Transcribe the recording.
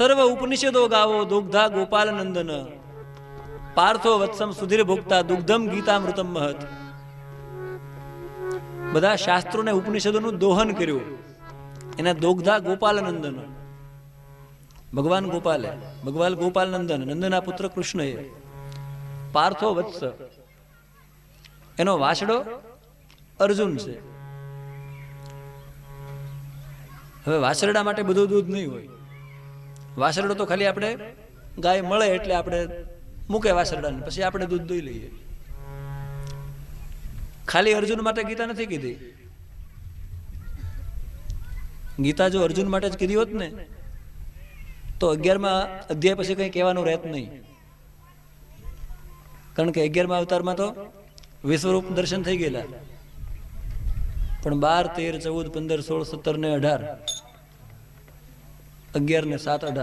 સર્વ ઉપનિષદો ગાવો દુગ્ધા ગોપાલ નંદન પાર્થો વત્સમ સુધીર ભોગતા દુગ્ધમ ગીતામૃતમ મહત. બધા શાસ્ત્રોને ઉપનિષદોનું દોહન કર્યું. એના દોગ્ધા ગોપાલ નંદન ભગવાન ગોપાલે, ભગવાન ગોપાલ નંદન નંદના પુત્ર કૃષ્ણએ. પાર્થો વત્સ. એનો વાછડો અર્જુન છે. હવે વાછરડા માટે બધું દૂધ નહીં હોય. વાછરડો તો ખાલી આપણે ગાય મળે એટલે આપણે મૂકે વાસરડાને, પછી આપણે દૂધ દોઈ લઈએ. ખાલી અર્જુન માટે ગીતા નથી કીધી. ગીતા જો અર્જુન માટે જ કીધી હોત ને, તો અગિયારમાં અધ્યાય પછી કંઈ કહેવાનું રહેત નહીં. કારણ કે અગિયારમાં અવતારમાં તો વિશ્વરૂપ દર્શન થઈ ગયેલા. પણ બાર, તેર, ચૌદ, પંદર, સોળ, સત્તર ને અઢાર. અગિયાર ને સાત, અઢાર.